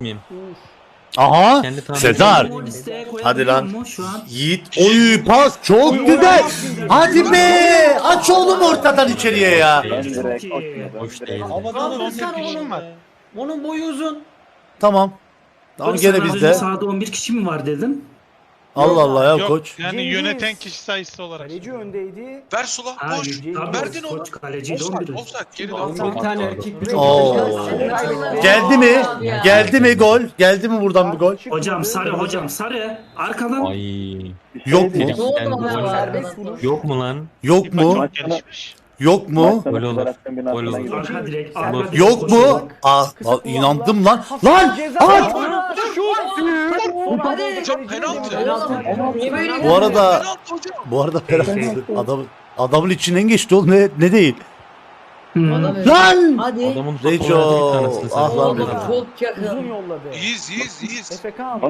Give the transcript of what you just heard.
miyim? Aha. Sezar. Hadi lan. Yiğit. Oy pas çok güzel. Hadi be. Aç oğlum ortadan içeriye ya. Çok iyi. Hoş değil. Oğlum var. Onun boyu uzun. Tamam. Tamam gene bizde. Sahada 11 kişi mi var dedin? Allah Allah ya Yok, koç. Yani Cengiz. yöneten kişi sayısı olarak. Kaleci öndeydi. Ver sola boş. Verdin onu. Koç kaleciyle Offside 11. offside geri Altı dön. bir tane erkek bir Oo. Geldi mi? Geldi mi gol? Geldi mi buradan bir gol? Hocam sarı hocam sarı. Arkadan. Ay. Yok mu? Yok mu lan? Yok mu? Gelişmiş. Yok mu? Gol olur. Gol olur. Arka direkt. Arka direkt Yok mu? Aa, aa, inandım lan. Lan! At! Hocam penaltı. Bu arada Penaltı hocam. bu arada penaltı. Adam adamın içinden geçti oğlum ne ne değil. Lan! Hadi. Adamın Reco. Ah lan. Çok yakın. Uzun yolladı. İyiyiz iyiyiz iyiyiz. Efekan.